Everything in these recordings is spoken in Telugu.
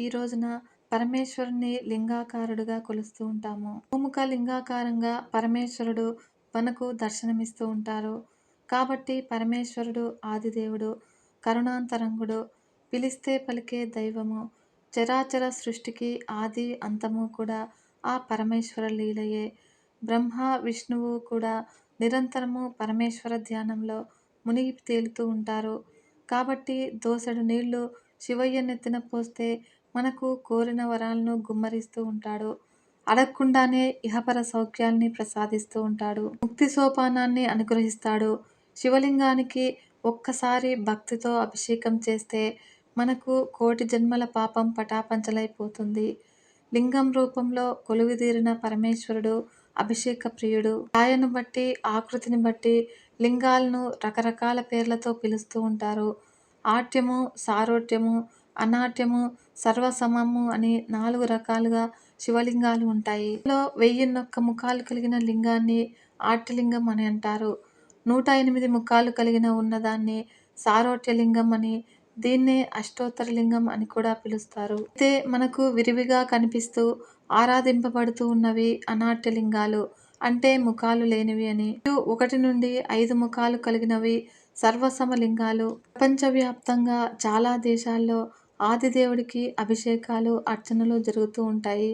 ఈ రోజున పరమేశ్వరుని లింగాకారుడుగా కొలుస్తూ ఉంటాము. భూముఖ లింగాకారంగా పరమేశ్వరుడు మనకు దర్శనమిస్తూ ఉంటారు. కాబట్టి పరమేశ్వరుడు ఆదిదేవుడు కరుణాంతరంగుడు పిలిస్తే పలికే దైవము చరాచర సృష్టికి ఆది అంతము కూడా ఆ పరమేశ్వర లీలయే. బ్రహ్మ విష్ణువు కూడా నిరంతరము పరమేశ్వర ధ్యానంలో మునిగి తేలుతూ ఉంటారు. కాబట్టి దోసెడు నీళ్ళు శివయ్య నెత్తిన పోస్తే మనకు కోరిన వరాలను గుమ్మరిస్తూ ఉంటాడు. అడగకుండానే ఇహపర సౌఖ్యాల్ని ప్రసాదిస్తూ ఉంటాడు. ముక్తి సోపానాన్ని అనుగ్రహిస్తాడు. శివలింగానికి ఒక్కసారి భక్తితో అభిషేకం చేస్తే మనకు కోటి జన్మల పాపం పటాపంచలైపోతుంది. లింగం రూపంలో కొలువుదీరిన పరమేశ్వరుడు అభిషేక ప్రియుడు రాయను బట్టి ఆకృతిని బట్టి లింగాలను రకరకాల పేర్లతో పిలుస్తూ ఉంటారు. ఆట్యము సారోట్యము అనాట్యము సర్వసమము అని నాలుగు రకాలుగా శివలింగాలు ఉంటాయి. ఇందులో వెయ్యిన్నొక్క ముఖాలు కలిగిన లింగాన్ని ఆట్యలింగం అని అంటారు. నూట ఎనిమిది ముఖాలు కలిగిన ఉన్నదాన్ని సారోట్యలింగం అని దీన్నే అష్టోత్తరలింగం అని కూడా పిలుస్తారు. అయితే మనకు విరివిగా కనిపిస్తూ ఆరాధింపబడుతూ ఉన్నవి అనాట్యలింగాలు అంటే ముఖాలు లేనివి అని. ఒకటి నుండి ఐదు ముఖాలు కలిగినవి సర్వసమలింగాలు ప్రపంచవ్యాప్తంగా చాలా దేశాల్లో ఆదిదేవుడికి అభిషేకాలు అర్చనలు జరుగుతూ ఉంటాయి.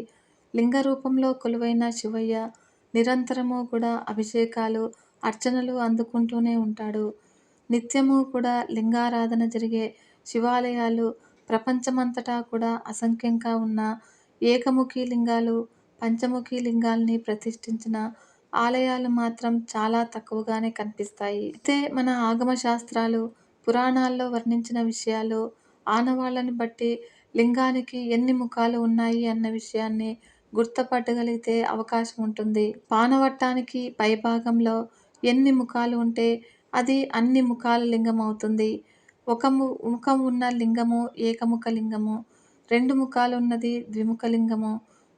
లింగ రూపంలో కొలువైన శివయ్య నిరంతరము కూడా అభిషేకాలు అర్చనలు అందుకుంటూనే ఉంటాడు. నిత్యము కూడా లింగారాధన జరిగే శివాలయాలు ప్రపంచమంతటా కూడా అసంఖ్యంగా ఉన్న ఏకముఖి లింగాలు పంచముఖి లింగాల్ని ప్రతిష్ఠించిన ఆలయాలు మాత్రం చాలా తక్కువగానే కనిపిస్తాయి. అయితే మన ఆగమ శాస్త్రాలు పురాణాల్లో వర్ణించిన విషయాలు ఆనవాళ్ళని బట్టి లింగానికి ఎన్ని ముఖాలు ఉన్నాయి అన్న విషయాన్ని గుర్తుపట్టగలిగితే అవకాశం ఉంటుంది. పానవట్టానికి పైభాగంలో ఎన్ని ముఖాలు ఉంటే అది అన్ని ముఖాల లింగం అవుతుంది. ఒక ము ముఖం ఉన్న లింగము ఏకముఖ లింగము రెండు ముఖాలు ఉన్నది ద్విముఖ లింగము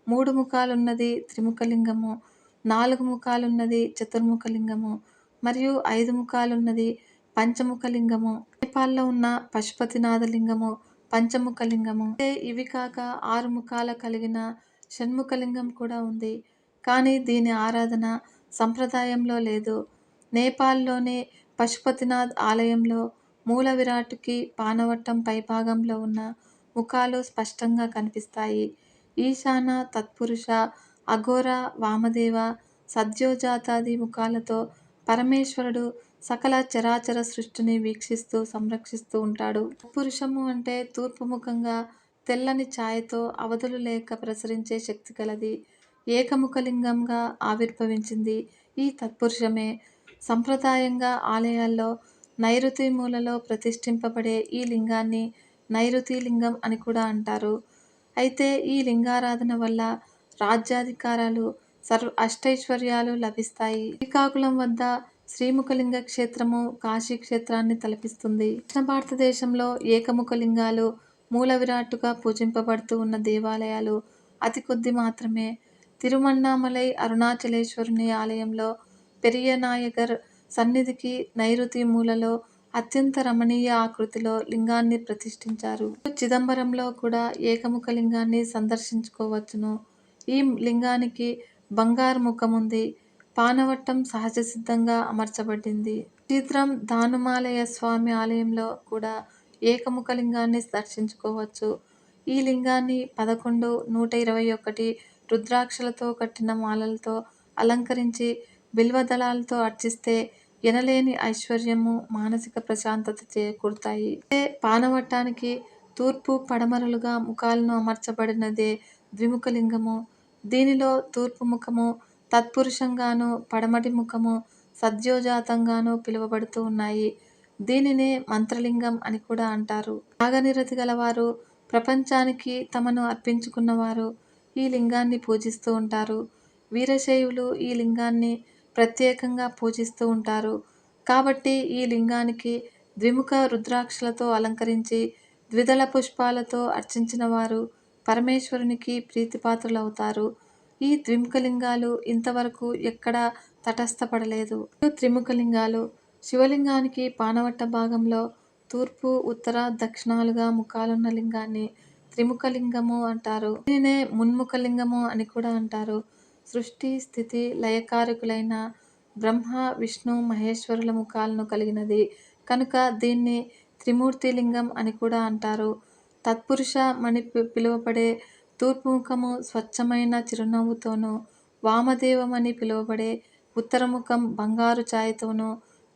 మూడు ముఖాలు ఉన్నది త్రిముఖ లింగము నాలుగు ముఖాలున్నది చతుర్ముఖలింగము చతుర్ముఖ లింగము మరియు ఐదు ముఖాలున్నది పంచముఖలింగము. పంచముఖ లింగము నేపాల్లో ఉన్న పశుపతినాథ లింగము పంచముఖ లింగము అంటే ఇవి కాక ఆరు ముఖాల కలిగిన షణ్ముఖలింగం కూడా ఉంది. కానీ దీని ఆరాధన సంప్రదాయంలో లేదు. నేపాల్లోని పశుపతినాథ్ ఆలయంలో మూల విరాట్కి పానవట్టం పైభాగంలో ఉన్న ముఖాలు స్పష్టంగా కనిపిస్తాయి. ఈశాన తత్పురుష అఘోర వామదేవ సద్యోజాతాది ముఖాలతో పరమేశ్వరుడు సకల చరాచర సృష్టిని వీక్షిస్తూ సంరక్షిస్తూ ఉంటాడు. పురుషము అంటే తూర్పు ముఖంగా తెల్లని ఛాయతో అవధులు లేక ప్రసరించే శక్తి కలది ఏకముఖలింగంగా ఆవిర్భవించింది ఈ తత్పురుషమే. సంప్రదాయంగా ఆలయాల్లో నైరుతి మూలలో ప్రతిష్ఠింపబడే ఈ లింగాన్ని నైరుతి లింగం అని కూడా అంటారు. అయితే ఈ లింగారాధన వల్ల రాజ్యాధికారాలు సర్వ అష్టైశ్వర్యాలు లభిస్తాయి. శ్రీకాకుళం వద్ద శ్రీముఖలింగ క్షేత్రము కాశీ క్షేత్రాన్ని తలపిస్తుంది. దక్షిణ భారతదేశంలో ఏకముఖ లింగాలు మూల విరాట్టుగా పూజింపబడుతూ ఉన్న దేవాలయాలు అతి కొద్ది మాత్రమే. తిరుమన్నామలై అరుణాచలేశ్వరుని ఆలయంలో పెరియనాయగర్ సన్నిధికి నైరుతి మూలలో అత్యంత రమణీయ ఆకృతిలో లింగాన్ని ప్రతిష్ఠించారు. చిదంబరంలో కూడా ఏకముఖ లింగాన్ని సందర్శించుకోవచ్చును. ఈ లింగానికి బంగారు ముఖం ఉంది పానవట్టం సహజ సిద్ధంగా అమర్చబడింది. చిత్రం దానుమాలయ స్వామి ఆలయంలో కూడా ఏకముఖ లింగాన్ని దర్శించుకోవచ్చు. ఈ లింగాన్ని పదకొండు నూట ఇరవై ఒకటి రుద్రాక్షలతో కట్టిన మాలలతో అలంకరించి బిల్వదళాలతో అర్చిస్తే ఎనలేని ఐశ్వర్యము మానసిక ప్రశాంతత చేకూరుతాయి. పానవట్టానికి తూర్పు పడమరలుగా ముఖాలను అమర్చబడినదే ద్విముఖ లింగము. దీనిలో తూర్పు ముఖము తత్పురుషంగాను పడమటి ముఖము సద్యోజాతంగాను పిలువబడుతూ ఉన్నాయి. దీనినే మంత్రలింగం అని కూడా అంటారు. నాగనిరతి గలవారు ప్రపంచానికి తమను అర్పించుకున్నవారు ఈ లింగాన్ని పూజిస్తూ ఉంటారు. వీరశైవులు ఈ లింగాన్ని ప్రత్యేకంగా పూజిస్తూ ఉంటారు. కాబట్టి ఈ లింగానికి ద్విముఖ రుద్రాక్షలతో అలంకరించి ద్విదళ పుష్పాలతో అర్చించిన వారు పరమేశ్వరునికి ప్రీతిపాత్రులవుతారు. ఈ త్రిముఖలింగాలు ఇంతవరకు ఎక్కడా తటస్థపడలేదు. త్రిముఖలింగాలు శివలింగానికి పానవట్ట భాగంలో తూర్పు ఉత్తర దక్షిణాలుగా ముఖాలున్న లింగాన్ని త్రిముఖలింగము అంటారు. దీనినే మున్ముఖలింగము అని కూడా అంటారు. సృష్టి స్థితి లయకారకులైన బ్రహ్మ విష్ణు మహేశ్వరుల ముఖాలను కలిగినది. కనుక దీన్ని త్రిమూర్తి లింగం అని కూడా అంటారు. తత్పురుష మని పిలువబడే తూర్పుముఖము స్వచ్ఛమైన చిరునవ్వుతోనూ వామదేవమని పిలువబడే ఉత్తరముఖం బంగారు ఛాయతోనూ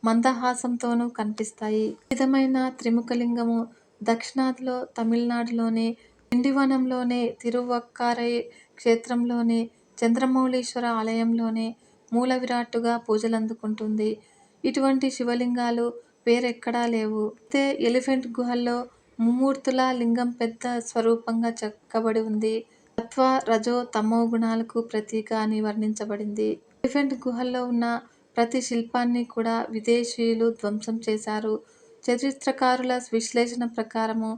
మందహాసంతోనూ కనిపిస్తాయి. విధమైన త్రిముఖలింగము దక్షిణాదిలో తమిళనాడులోని దిండివనంలోని తిరువక్కారై క్షేత్రంలోని చంద్రమౌళీశ్వర ఆలయంలోనే మూల విరాట్టుగా పూజలందుకుంటుంది. ఇటువంటి శివలింగాలు వేరెక్కడా లేవు. అయితే ఎలిఫెంట్ గుహల్లో ముమ్మూర్తుల లింగం పెద్ద స్వరూపంగా చెక్కబడి ఉంది. తత్వ రజో తమో గుణాలకు ప్రతీక అని వర్ణించబడింది. ఎలిఫెంట్ గుహల్లో ఉన్న ప్రతి శిల్పాన్ని కూడా విదేశీయులు ధ్వంసం చేశారు. చరిత్రకారుల విశ్లేషణ ప్రకారము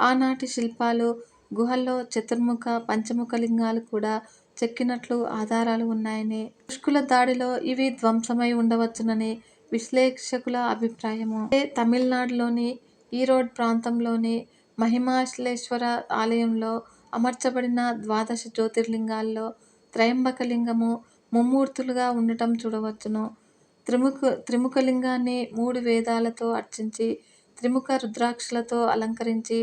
ఆనాటి శిల్పాలు గుహల్లో చతుర్ముఖ పంచముఖ లింగాలు కూడా చెక్కినట్లు ఆధారాలు ఉన్నాయని పుష్కుల దాడిలో ఇవి ధ్వంసమై ఉండవచ్చునని విశ్లేషకుల అభిప్రాయము. తమిళనాడులోని ఈరోడ్ ప్రాంతంలోని మహిమాశ్లేశ్వర ఆలయంలో అమర్చబడిన ద్వాదశ జ్యోతిర్లింగాల్లో త్రయంబకలింగము ముమ్మూర్తులుగా ఉండటం చూడవచ్చును. త్రిముఖ త్రిముఖలింగాన్ని మూడు వేదాలతో అర్చించి త్రిముఖ రుద్రాక్షలతో అలంకరించి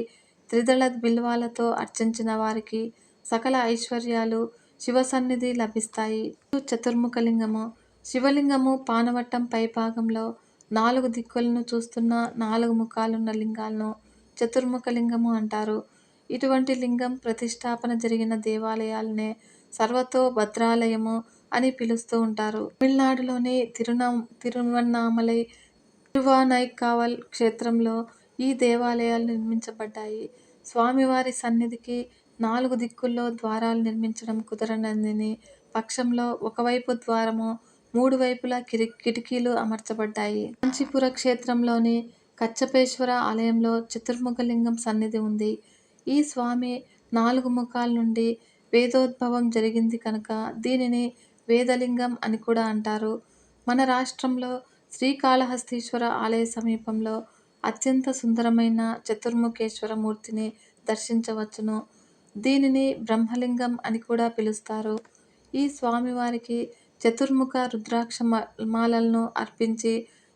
త్రిదళ బిల్వాలతో అర్చించిన వారికి సకల ఐశ్వర్యాలు శివ సన్నిధి లభిస్తాయి. చతుర్ముఖలింగము శివలింగము పానవట్టం పైభాగంలో నాలుగు దిక్కులను చూస్తున్న నాలుగు ముఖాలున్న లింగాలను చతుర్ముఖ లింగము అంటారు. ఇటువంటి లింగం ప్రతిష్టాపన జరిగిన దేవాలయాలనే సర్వతో భద్రాలయము అని పిలుస్తూ ఉంటారు. తమిళనాడులోని తిరునా తిరువన్నామలై తిరువానైకావల్ క్షేత్రంలో ఈ దేవాలయాలు నిర్మించబడ్డాయి. స్వామివారి సన్నిధికి నాలుగు దిక్కుల్లో ద్వారాలు నిర్మించడం కుదరనందని పక్షంలో ఒకవైపు ద్వారము మూడు వైపులా కిరి కిటికీలు అమర్చబడ్డాయి. కాంచీపుర క్షేత్రంలోని కచ్చపేశ్వర ఆలయంలో చతుర్ముఖలింగం సన్నిధి ఉంది. ఈ స్వామి నాలుగు ముఖాల నుండి వేదోద్భవం జరిగింది కనుక దీనిని వేదలింగం అని కూడా అంటారు. మన రాష్ట్రంలో శ్రీకాళహస్తీశ్వర ఆలయ సమీపంలో అత్యంత సుందరమైన చతుర్ముఖేశ్వర మూర్తిని దర్శించవచ్చును. దీనిని బ్రహ్మలింగం అని కూడా పిలుస్తారు. ఈ స్వామివారికి చతుర్ముఖ రుద్రాక్ష మాలలను అర్పించి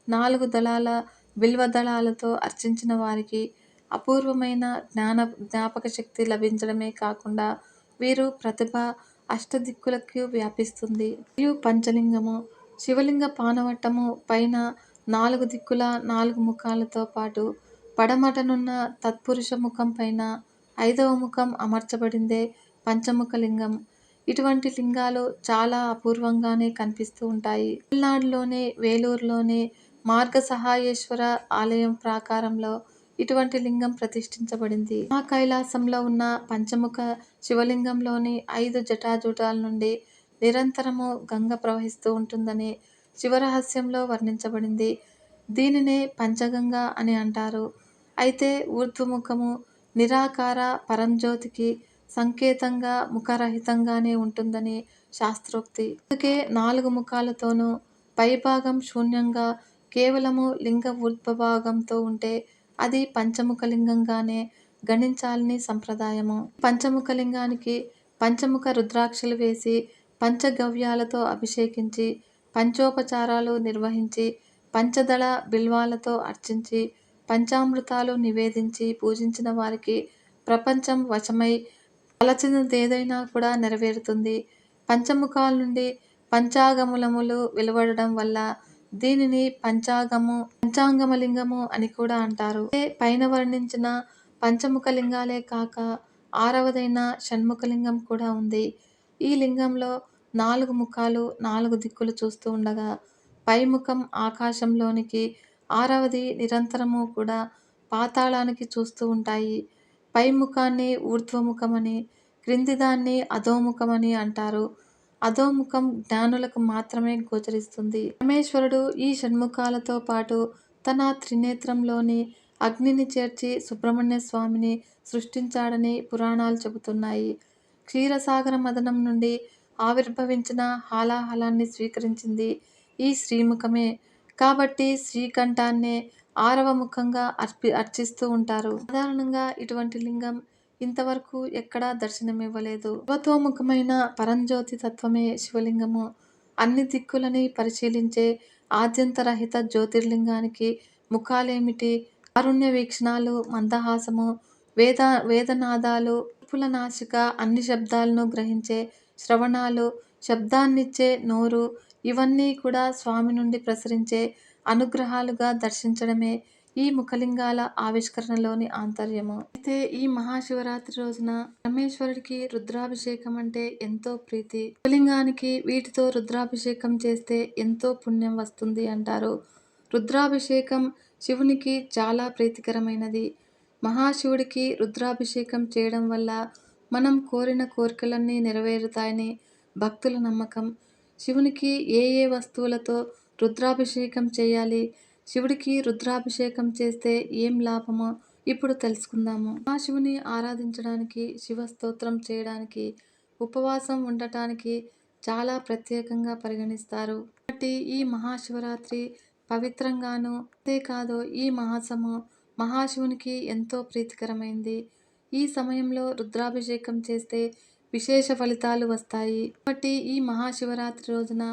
నాలుగు దళాల బిల్వ దళాలతో అర్చించిన వారికి అపూర్వమైన జ్ఞాన జ్ఞాపక శక్తి లభించడమే కాకుండా వీరు ప్రతిభ అష్టదిక్కులకు వ్యాపిస్తుంది. మరియు పంచలింగము శివలింగ పానవట్టము పైన నాలుగు దిక్కుల నాలుగు ముఖాలతో పాటు పడమటనున్న తత్పురుష ముఖం పైన ఐదవ ముఖం అమర్చబడిందే పంచముఖ లింగం ఇటువంటి లింగాలు చాలా అపూర్వంగానే కనిపిస్తూ ఉంటాయి. తమిళనాడులోనే వేలూరులోనే మార్గ సహాయేశ్వర ఆలయం ప్రాకారంలో ఇటువంటి లింగం ప్రతిష్ఠించబడింది. మా కైలాసంలో ఉన్న పంచముఖ శివలింగంలోని ఐదు జటాజూటాల నుండి నిరంతరము గంగ ప్రవహిస్తూ ఉంటుందని శివరహస్యంలో వర్ణించబడింది. దీనినే పంచగంగ అని అంటారు. అయితే ఊర్ధ్వముఖము నిరాకార పరంజ్యోతికి సంకేతంగా ముఖరహితంగానే ఉంటుందని శాస్త్రోక్తి. అందుకే నాలుగు ముఖాలతోనూ పైభాగం శూన్యంగా కేవలము లింగ ఉద్భభాగంతో ఉంటే అది పంచముఖలింగంగానే గణించాలని సంప్రదాయము. పంచముఖలింగానికి పంచముఖ రుద్రాక్షలు వేసి పంచగవ్యాలతో అభిషేకించి పంచోపచారాలు నిర్వహించి పంచదళ బిల్వాలతో అర్చించి పంచామృతాలు నివేదించి పూజించిన వారికి ప్రపంచం వశమై తలచినదేదైనా కూడా నెరవేరుతుంది. పంచముఖాల నుండి పంచాగములములు వెలువడడం వల్ల దీనిని పంచాగము పంచాంగమలింగము అని కూడా అంటారు. పైన వర్ణించిన పంచముఖ లింగాలే కాక ఆరవదైన షణ్ముఖలింగం కూడా ఉంది. ఈ లింగంలో నాలుగు ముఖాలు నాలుగు దిక్కులు చూస్తూ ఉండగా పై ముఖం ఆకాశంలోనికి ఆరవది నిరంతరము కూడా పాతాళానికి చూస్తూ ఉంటాయి. పై ముఖాన్ని ఊర్ధ్వముఖమని క్రింది దాన్ని అధోముఖమని అంటారు. అధోముఖం జ్ఞానులకు మాత్రమే గోచరిస్తుంది. పరమేశ్వరుడు ఈ షణ్ముఖాలతో పాటు తన త్రినేత్రంలోని అగ్నిని చేర్చి సుబ్రహ్మణ్య స్వామిని సృష్టించాడని పురాణాలు చెబుతున్నాయి. క్షీరసాగర మదనం నుండి ఆవిర్భవించిన హాలాహలాన్ని స్వీకరించింది ఈ శ్రీముఖమే. కాబట్టి శ్రీకంఠాన్నే ఆరవ ముఖంగా అర్పి అర్చిస్తూ ఉంటారు. సాధారణంగా ఇటువంటి లింగం ఇంతవరకు ఎక్కడా దర్శనమివ్వలేదు. తత్వముఖమైన పరంజ్యోతి తత్వమే శివలింగము. అన్ని దిక్కులని పరిశీలించే ఆద్యంతరహిత జ్యోతిర్లింగానికి ముఖాలేమిటి? కారుణ్య వీక్షణాలు, మందహాసము, వేద వేదనాదాలు, పులనాశిక అన్ని శబ్దాలను గ్రహించే శ్రవణాలు, శబ్దాన్నిచ్చే నోరు ఇవన్నీ కూడా స్వామి నుండి ప్రసరించే అనుగ్రహాలుగా దర్శించడమే ఈ ముఖలింగాల ఆవిష్కరణలోని ఆంతర్యము. అయితే ఈ మహాశివరాత్రి రోజున పరమేశ్వరుడికి రుద్రాభిషేకం అంటే ఎంతో ప్రీతి. ముఖలింగానికి వీటితో రుద్రాభిషేకం చేస్తే ఎంతో పుణ్యం వస్తుంది అంటారు. రుద్రాభిషేకం శివునికి చాలా ప్రీతికరమైనది. మహాశివుడికి రుద్రాభిషేకం చేయడం వల్ల మనం కోరిన కోరికలన్నీ నెరవేరుతాయని భక్తుల నమ్మకం. శివునికి ఏ ఏ వస్తువులతో రుద్రాభిషేకం చేయాలి? శివుడికి రుద్రాభిషేకం చేస్తే ఏం లాభమో ఇప్పుడు తెలుసుకుందాము. మహాశివుని ఆరాధించడానికి, శివ స్తోత్రం చేయడానికి, ఉపవాసం ఉండటానికి చాలా ప్రత్యేకంగా పరిగణిస్తారు. కాబట్టి ఈ మహాశివరాత్రి పవిత్రంగానూ, అంతేకాదు ఈ మహాసము మహాశివునికి ఎంతో ప్రీతికరమైంది. ఈ సమయంలో రుద్రాభిషేకం చేస్తే విశేష ఫలితాలు వస్తాయి. కాబట్టి ఈ మహాశివరాత్రి రోజున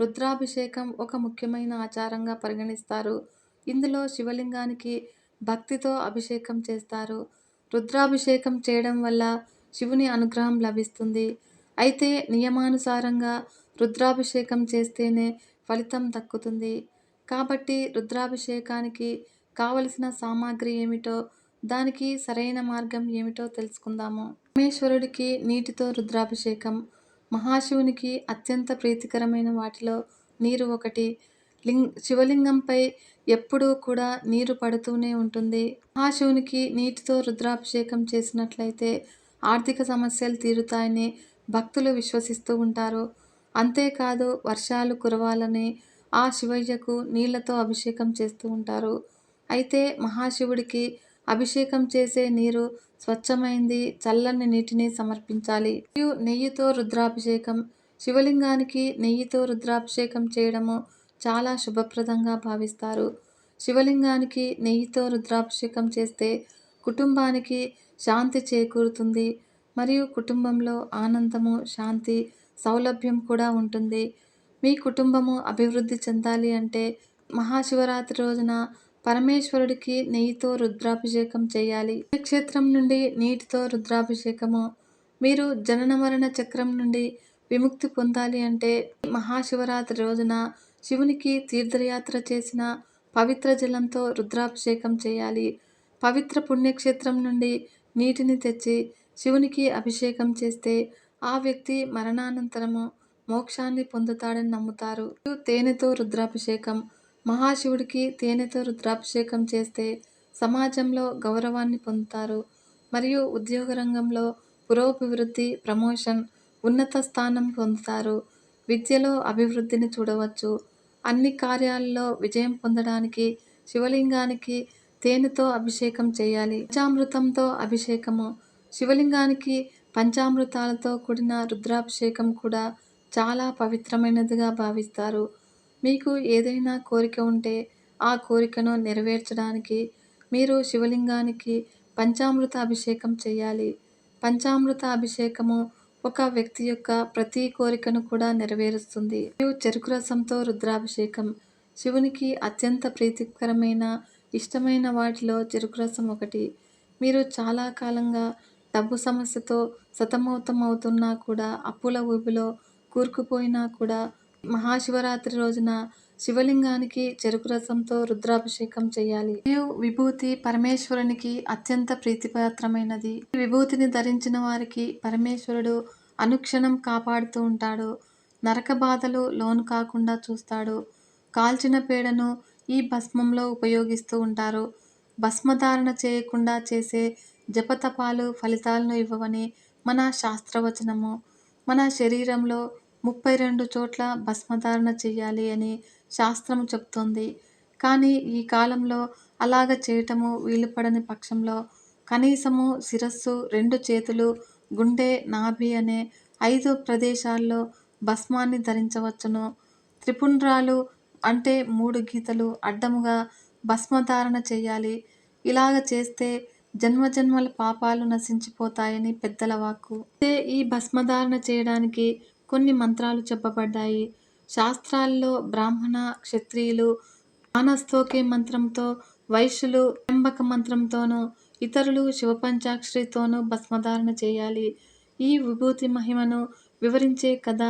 రుద్రాభిషేకం ఒక ముఖ్యమైన ఆచారంగా పరిగణిస్తారు. ఇందులో శివలింగానికి భక్తితో అభిషేకం చేస్తారు. రుద్రాభిషేకం చేయడం వల్ల శివుని అనుగ్రహం లభిస్తుంది. అయితే నియమానుసారంగా రుద్రాభిషేకం చేస్తేనే ఫలితం దక్కుతుంది. కాబట్టి రుద్రాభిషేకానికి కావలసిన సామాగ్రి ఏమిటో, దానికి సరైన మార్గం ఏమిటో తెలుసుకుందాము. పరమేశ్వరుడికి నీటితో రుద్రాభిషేకం మహాశివునికి అత్యంత ప్రీతికరమైన వాటిలో నీరు ఒకటి. లింగ్ శివలింగంపై ఎప్పుడూ కూడా నీరు పడుతూనే ఉంటుంది. మహాశివునికి నీటితో రుద్రాభిషేకం చేసినట్లయితే ఆర్థిక సమస్యలు తీరుతాయని భక్తులు విశ్వసిస్తూ ఉంటారు. అంతేకాదు వర్షాలు కురవాలని ఆ శివయ్యకు నీళ్ళతో అభిషేకం చేస్తూ ఉంటారు. అయితే మహాశివుడికి అభిషేకం చేసే నీరు స్వచ్ఛమైంది, చల్లని నీటిని సమర్పించాలి. మరియు నెయ్యితో రుద్రాభిషేకం శివలింగానికి నెయ్యితో రుద్రాభిషేకం చేయడము చాలా శుభప్రదంగా భావిస్తారు. శివలింగానికి నెయ్యితో రుద్రాభిషేకం చేస్తే కుటుంబానికి శాంతి చేకూరుతుంది. మరియు కుటుంబంలో ఆనందము, శాంతి, సౌలభ్యం కూడా ఉంటుంది. మీ కుటుంబము అభివృద్ధి చెందాలి అంటే మహాశివరాత్రి రోజున పరమేశ్వరుడికి నెయ్యితో రుద్రాభిషేకం చేయాలి. పుణ్యక్షేత్రం నుండి నీటితో రుద్రాభిషేకము మీరు జనన మరణ చక్రం నుండి విముక్తి పొందాలి అంటే మహాశివరాత్రి రోజున శివునికి తీర్థయాత్ర చేసిన పవిత్ర జలంతో రుద్రాభిషేకం చేయాలి. పవిత్ర పుణ్యక్షేత్రం నుండి నీటిని తెచ్చి శివునికి అభిషేకం చేస్తే ఆ వ్యక్తి మరణానంతరము మోక్షాన్ని పొందుతాడని నమ్ముతారు. తేనెతో రుద్రాభిషేకం మహాశివుడికి తేనెతో రుద్రాభిషేకం చేస్తే సమాజంలో గౌరవాన్ని పొందుతారు. మరియు ఉద్యోగ రంగంలో పురోభివృద్ధి, ప్రమోషన్, ఉన్నత స్థానం పొందుతారు. విద్యలో అభివృద్ధిని చూడవచ్చు. అన్ని కార్యాలలో విజయం పొందడానికి శివలింగానికి తేనెతో అభిషేకం చేయాలి. పంచామృతంతో అభిషేకము శివలింగానికి పంచామృతాలతో కూడిన రుద్రాభిషేకం కూడా చాలా పవిత్రమైనదిగా భావిస్తారు. మీకు ఏదైనా కోరిక ఉంటే ఆ కోరికను నెరవేర్చడానికి మీరు శివలింగానికి పంచామృత అభిషేకం చేయాలి. పంచామృత అభిషేకము ఒక వ్యక్తి యొక్క ప్రతి కోరికను కూడా నెరవేరుస్తుంది. మరియు చెరుకు రసంతో రుద్రాభిషేకం శివునికి అత్యంత ప్రీతికరమైన, ఇష్టమైన వాటిలో చెరుకు రసం ఒకటి. మీరు చాలా కాలంగా డబ్బు సమస్యతో సతమతమవుతున్నా కూడా, అప్పుల ఊబిలో కూరుకుపోయినా కూడా మహాశివరాత్రి రోజున శివలింగానికి చెరుకు రసంతో రుద్రాభిషేకం చేయాలి. మరియు విభూతి పరమేశ్వరునికి అత్యంత ప్రీతిపాత్రమైనది. ఈ విభూతిని ధరించిన వారికి పరమేశ్వరుడు అనుక్షణం కాపాడుతూ ఉంటాడు. నరక బాధలు లోను కాకుండా చూస్తాడు. కాల్చిన పేడను ఈ భస్మంలో ఉపయోగిస్తూ ఉంటారు. భస్మధారణ చేయకుండా చేసే జపతపాలు ఫలితాలను ఇవ్వవని మన శాస్త్రవచనము. మన శరీరంలో ముప్పై రెండు చోట్ల భస్మధారణ చెయ్యాలి అని శాస్త్రం చెప్తోంది. కానీ ఈ కాలంలో అలాగ చేయటము వీలుపడని పక్షంలో కనీసము శిరస్సు, రెండు చేతులు, గుండె, నాభి అనే ఐదు ప్రదేశాల్లో భస్మాన్ని ధరించవచ్చును. త్రిపుండ్రాలు అంటే మూడు గీతలు అడ్డముగా భస్మధారణ చేయాలి ఇలాగ చేస్తే జన్మజన్మల పాపాలు నశించిపోతాయని పెద్దల వాక్కు అయితే ఈ భస్మధారణ చేయడానికి కొన్ని మంత్రాలు చెప్పబడ్డాయి. శాస్త్రాల్లో బ్రాహ్మణ క్షత్రియులు మానస్తోకే మంత్రంతో వైశ్యులు త్ర్యంబక మంత్రంతోనూ ఇతరులు శివపంచాక్షరితోనూ భస్మధారణ చేయాలి. ఈ విభూతి మహిమను వివరించే కథ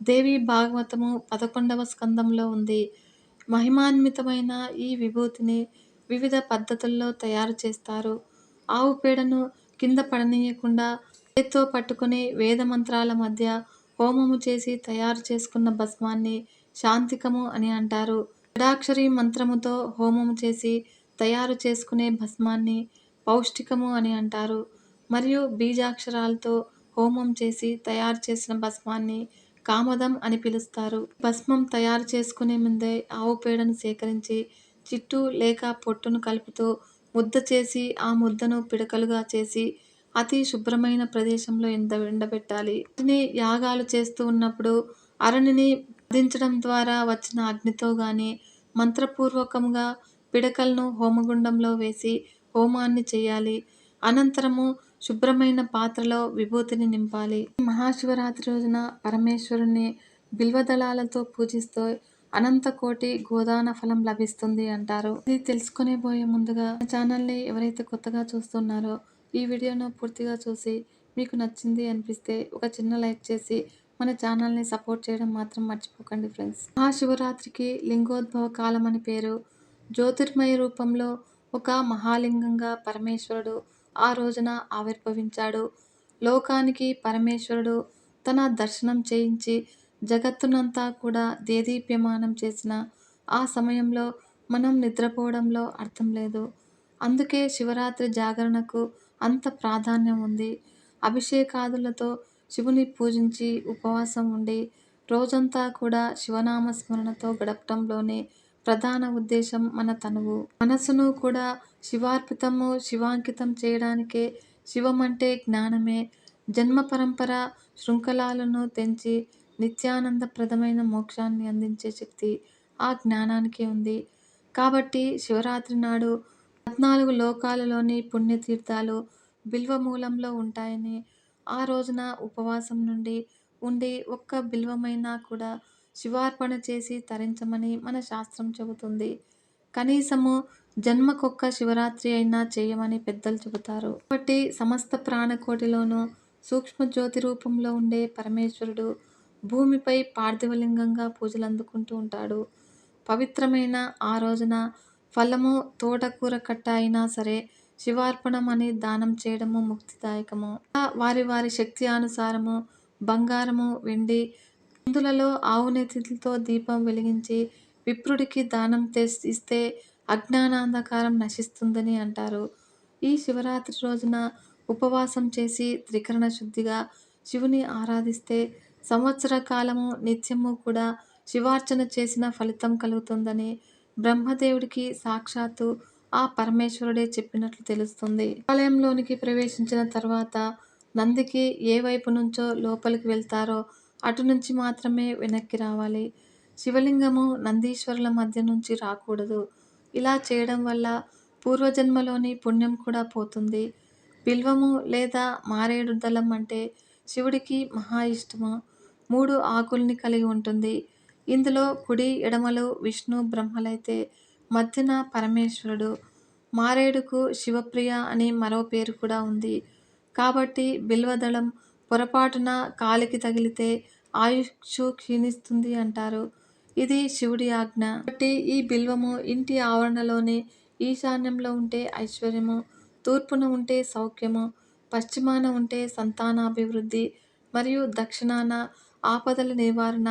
దేవి భాగవతము పదకొండవ స్కందంలో ఉంది. మహిమాన్వితమైన ఈ విభూతిని వివిధ పద్ధతుల్లో తయారు చేస్తారు. ఆవు పేడను కింద పడనీయకుండా చేత్తో పట్టుకుని వేద మంత్రాల మధ్య హోమము చేసి తయారు చేసుకున్న భస్మాన్ని శాంతికము అని అంటారు. షడాక్షరి మంత్రముతో హోమము చేసి తయారు చేసుకునే భస్మాన్ని పౌష్టికము అని అంటారు. మరియు బీజాక్షరాలతో హోమం చేసి తయారు చేసిన భస్మాన్ని కామదం అని పిలుస్తారు. భస్మం తయారు చేసుకునే ముందే ఆవు పేడను సేకరించి చిట్టు లేక పొట్టును కలుపుతూ ముద్ద చేసి ఆ ముద్దను పిడకలుగా చేసి అతి శుభ్రమైన ప్రదేశంలో ఎండ ఎండబెట్టాలి వీటిని యాగాలు చేస్తూ ఉన్నప్పుడు అరణిని వధించడం ద్వారా వచ్చిన అగ్నితో గాని మంత్రపూర్వకంగా పిడకలను హోమగుండంలో వేసి హోమాన్ని చేయాలి. అనంతరము శుభ్రమైన పాత్రలో విభూతిని నింపాలి. మహాశివరాత్రి రోజున పరమేశ్వరుని బిల్వదళాలతో పూజిస్తూ అనంత కోటి గోదాన ఫలం లభిస్తుంది అంటారు. ఇది తెలుసుకునే పోయే ముందుగా ఛానల్ని ఎవరైతే కొత్తగా చూస్తున్నారో ఈ వీడియోను పూర్తిగా చూసి మీకు నచ్చింది అనిపిస్తే ఒక చిన్న లైక్ చేసి మన ఛానల్ని సపోర్ట్ చేయడం మాత్రం మర్చిపోకండి ఫ్రెండ్స్. మహాశివరాత్రికి లింగోద్భవ కాలం అని పేరు. జ్యోతిర్మయ రూపంలో ఒక మహాలింగంగా పరమేశ్వరుడు ఆ రోజున ఆవిర్భవించాడు. లోకానికి పరమేశ్వరుడు తన దర్శనం చేయించి జగత్తునంతా కూడా దేదీప్యమానం చేసిన ఆ సమయంలో మనం నిద్రపోవడంలో అర్థం లేదు. అందుకే శివరాత్రి జాగరణకు అంత ప్రాధాన్యం ఉంది. అభిషేకాదులతో శివుని పూజించి ఉపవాసం ఉండి రోజంతా కూడా శివనామ స్మరణతో గడపటంలోనే ప్రధాన ఉద్దేశం మన తనువు. మనసును కూడా శివార్పితము శివాంకితం చేయడానికే శివమంటే జ్ఞానమే. జన్మ పరంపర శృంఖలాలను తెంచి నిత్యానందప్రదమైన మోక్షాన్ని అందించే శక్తి ఆ జ్ఞానానికి ఉంది. కాబట్టి శివరాత్రి నాడు పద్నాలుగు లోకాలలోని పుణ్యతీర్థాలు బిల్వమూలంలో ఉంటాయని ఆ రోజున ఉపవాసం నుండి ఉండి ఒక్క బిల్వమైనా కూడా శివార్పణ చేసి తరించమని మన శాస్త్రం చెబుతుంది. కనీసము జన్మకొక్క శివరాత్రి అయినా చేయమని పెద్దలు చెబుతారు. కాబట్టి సమస్త ప్రాణకోటిలోనూ సూక్ష్మ జ్యోతి రూపంలో ఉండే పరమేశ్వరుడు భూమిపై పార్థివలింగంగా పూజలు అందుకుంటూ ఉంటాడు. పవిత్రమైన ఆ రోజున ఫలము తోటకూర కట్ట అయినా సరే శివార్పణం అని దానం చేయడము ముక్తిదాయకము. వారి వారి శక్తి అనుసారము బంగారము వెండి ఇందులలో ఆవునెతితో దీపం వెలిగించి విప్రుడికి దానం ఇస్తే అజ్ఞానాంధకారం నశిస్తుందని అంటారు. ఈ శివరాత్రి రోజున ఉపవాసం చేసి త్రికరణ శుద్ధిగా శివుని ఆరాధిస్తే సంవత్సర కాలము నిత్యము కూడా శివార్చన చేసిన ఫలితం కలుగుతుందని బ్రహ్మదేవుడికి సాక్షాత్తు ఆ పరమేశ్వరుడే చెప్పినట్లు తెలుస్తుంది. ఆలయంలోనికి ప్రవేశించిన తర్వాత నందికి ఏ వైపు నుంచో లోపలికి వెళ్తారో అటు నుంచి మాత్రమే వెనక్కి రావాలి. శివలింగము నందీశ్వరుల మధ్య నుంచి రాకూడదు. ఇలా చేయడం వల్ల పూర్వజన్మలోని పుణ్యం కూడా పోతుంది. బిల్వము లేదా మారేడు దళం అంటే శివుడికి మహా ఇష్టము. మూడు ఆకుల్ని కలిగి ఉంటుంది. ఇందులో కుడి ఎడమలు విష్ణు బ్రహ్మలైతే మధ్యన పరమేశ్వరుడు మారేడుకు శివప్రియ అని మరో పేరు కూడా ఉంది. కాబట్టి బిల్వదళం పొరపాటున కాలికి తగిలితే ఆయుష్ క్షీణిస్తుంది అంటారు. ఇది శివుడి ఆజ్ఞ. కాబట్టి ఈ బిల్వము ఇంటి ఆవరణలోనే ఈశాన్యంలో ఉంటే ఐశ్వర్యము తూర్పున ఉంటే సౌఖ్యము పశ్చిమాన ఉంటే సంతానాభివృద్ధి మరియు దక్షిణాన ఆపదల నివారణ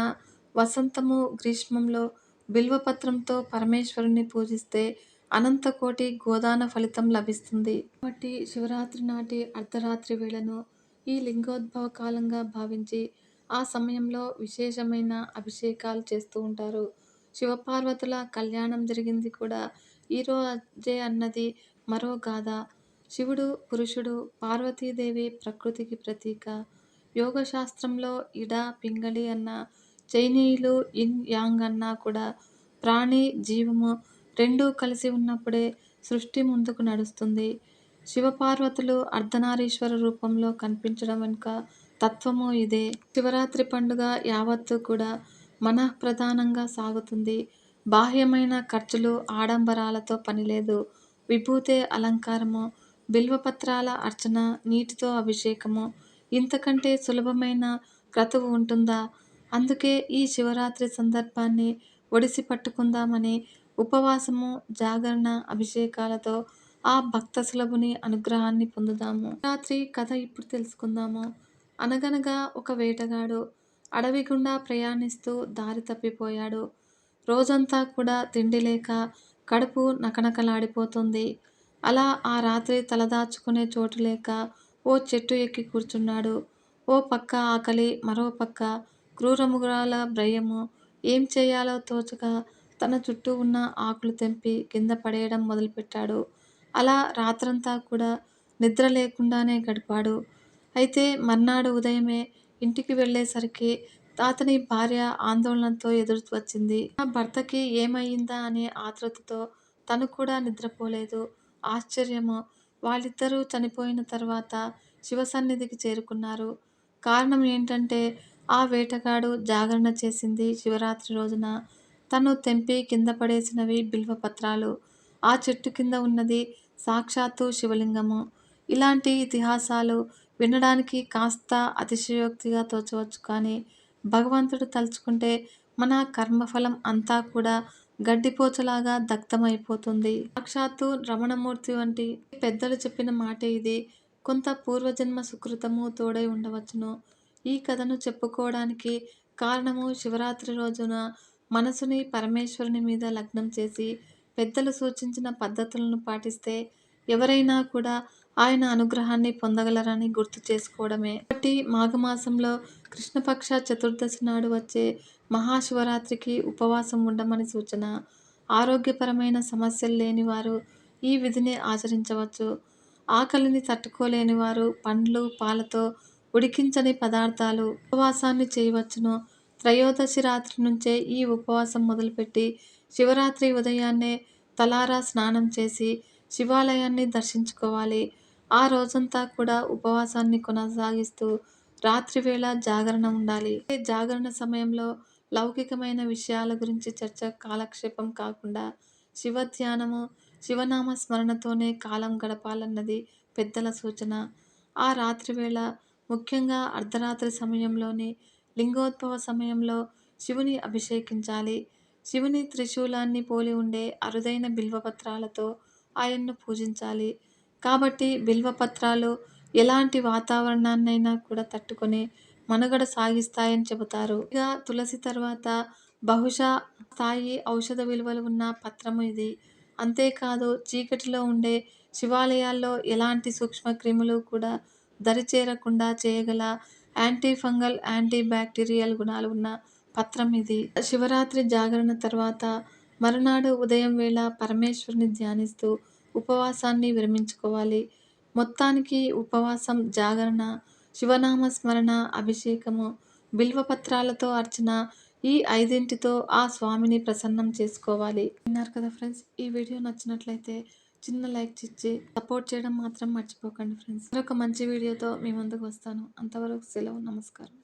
వసంతము గ్రీష్మంలో బిల్వపత్రంతో పరమేశ్వరుని పూజిస్తే అనంతకోటి గోదాన ఫలితం లభిస్తుంది. కాబట్టి శివరాత్రి నాటి అర్ధరాత్రి వేళను ఈ లింగోద్భవ కాలంగా భావించి ఆ సమయంలో విశేషమైన అభిషేకాలు చేస్తూ ఉంటారు. శివపార్వతుల కళ్యాణం జరిగింది కూడా ఈరోజే అన్నది మరో గాథ. శివుడు పురుషుడు పార్వతీదేవి ప్రకృతికి ప్రతీక. యోగశాస్త్రంలో ఇడ పింగళి అన్న చైనీయులు ఇన్ యాంగ్ అన్నా కూడా ప్రాణి జీవము రెండూ కలిసి ఉన్నప్పుడే సృష్టి ముందుకు నడుస్తుంది. శివపార్వతులు అర్ధనారీశ్వర రూపంలో కనిపించడం వెనుక తత్వము ఇదే. శివరాత్రి పండుగ యావత్తు కూడా మనఃప్రధానంగా సాగుతుంది. బాహ్యమైన ఖర్చులు ఆడంబరాలతో పనిలేదు. విభూతే అలంకారము బిల్వపత్రాల అర్చన నీటితో అభిషేకము. ఇంతకంటే సులభమైన క్రతువు ఉంటుందా? అందుకే ఈ శివరాత్రి సందర్భాన్ని ఒడిసి పట్టుకుందామని ఉపవాసము జాగరణ అభిషేకాలతో ఆ భక్త సులభుని అనుగ్రహాన్ని పొందుదాము. రాత్రి కథ ఇప్పుడు తెలుసుకుందాము. అనగనగా ఒక వేటగాడు అడవి గుండా ప్రయాణిస్తూ దారి తప్పిపోయాడు. రోజంతా కూడా తిండి లేక కడుపు నకనకలాడిపోతుంది. అలా ఆ రాత్రి తలదాచుకునే చోటు లేక ఓ చెట్టు ఎక్కి కూర్చున్నాడు. ఓ పక్క ఆకలి మరో పక్క క్రూరముగురాల భ్రయము ఏం చేయాలో తోచక తన చుట్టూ ఉన్న ఆకులు తెంపి కింద పడేయడం మొదలుపెట్టాడు. అలా రాత్రంతా కూడా నిద్ర లేకుండానే గడిపాడు. అయితే మర్నాడు ఉదయమే ఇంటికి వెళ్ళేసరికి అతని భార్య ఆందోళనతో ఎదురు వచ్చింది. ఆ భర్తకి ఏమయ్యిందా? అనే ఆతృతతో తను కూడా నిద్రపోలేదు. ఆశ్చర్యము! వాళ్ళిద్దరూ చనిపోయిన తర్వాత శివసన్నిధికి చేరుకున్నారు. కారణం ఏంటంటే ఆ వేటగాడు జాగరణ చేసింది శివరాత్రి రోజున. తను తెంపి కింద పడేసినవి బిల్వపత్రాలు. ఆ చెట్టు కింద ఉన్నది సాక్షాత్తు శివలింగము. ఇలాంటి ఇతిహాసాలు వినడానికి కాస్త అతిశయోక్తిగా తోచవచ్చు కానీ భగవంతుడు తలుచుకుంటే మన కర్మఫలం అంతా కూడా గడ్డిపోచలాగా దగ్ధమైపోతుంది. సాక్షాత్తు రమణమూర్తి వంటి పెద్దలు చెప్పిన మాటే ఇది. కొంత పూర్వజన్మ సుకృతము తోడై ఉండవచ్చును. ఈ కథను చెప్పుకోవడానికి కారణము శివరాత్రి రోజున మనసుని పరమేశ్వరుని మీద లగ్నం చేసి పెద్దలు సూచించిన పద్ధతులను పాటిస్తే ఎవరైనా కూడా ఆయన అనుగ్రహాన్ని పొందగలరని గుర్తు చేసుకోవడమే. కాబట్టి మాఘమాసంలో కృష్ణపక్ష చతుర్దశి నాడు వచ్చే మహాశివరాత్రికి ఉపవాసం ఉండమని సూచన. ఆరోగ్యపరమైన సమస్యలు లేని వారు ఈ విధిని ఆచరించవచ్చు. ఆకలిని తట్టుకోలేని వారు పండ్లు పాలతో ఉడికించని పదార్థాలు ఉపవాసాన్ని చేయవచ్చును. త్రయోదశి రాత్రి నుంచే ఈ ఉపవాసం మొదలుపెట్టి శివరాత్రి ఉదయాన్నే తలారా స్నానం చేసి శివాలయాన్ని దర్శించుకోవాలి. ఆ రోజంతా కూడా ఉపవాసాన్ని కొనసాగిస్తూ రాత్రివేళ జాగరణ ఉండాలి. జాగరణ సమయంలో లౌకికమైన విషయాల గురించి చర్చ కాలక్షేపం కాకుండా శివ ధ్యానము శివనామ స్మరణతోనే కాలం గడపాలన్నది పెద్దల సూచన. ఆ రాత్రివేళ ముఖ్యంగా అర్ధరాత్రి సమయంలోని లింగోద్భవ సమయంలో శివుని అభిషేకించాలి. శివుని త్రిశూలాన్ని పోలి ఉండే అరుదైన బిల్వపత్రాలతో ఆయన్ను పూజించాలి. కాబట్టి బిల్వపత్రాలు ఎలాంటి వాతావరణాన్నైనా కూడా తట్టుకొని మనుగడ సాగిస్తాయని చెబుతారు. ఇక తులసి తర్వాత బహుశా స్థాయి ఔషధ విలువలు ఉన్న పత్రము ఇది. అంతేకాదు చీకటిలో ఉండే శివాలయాల్లో ఎలాంటి సూక్ష్మ క్రిములు కూడా దరిచేరకుండా చేయగల యాంటీ ఫంగల్ యాంటీ బ్యాక్టీరియల్ గుణాలు ఉన్న పత్రం ఇది. శివరాత్రి జాగరణ తర్వాత మరునాడు ఉదయం వేళ పరమేశ్వరుని ధ్యానిస్తూ ఉపవాసాన్ని విరమించుకోవాలి. మొత్తానికి ఉపవాసం జాగరణ శివనామ స్మరణ అభిషేకము బిల్వపత్రాలతో అర్చన ఈ ఐదింటితో ఆ స్వామిని ప్రసన్నం చేసుకోవాలి. విన్నారు కదా ఫ్రెండ్స్ ఈ వీడియో నచ్చినట్లయితే చిన్న లైక్ ఇచ్చి సపోర్ట్ చేయడం మాత్రం మర్చిపోకండి ఫ్రెండ్స్. మరొక మంచి వీడియోతో మీ ముందుకు వస్తాను. అంతవరకు సెలవు నమస్కారం.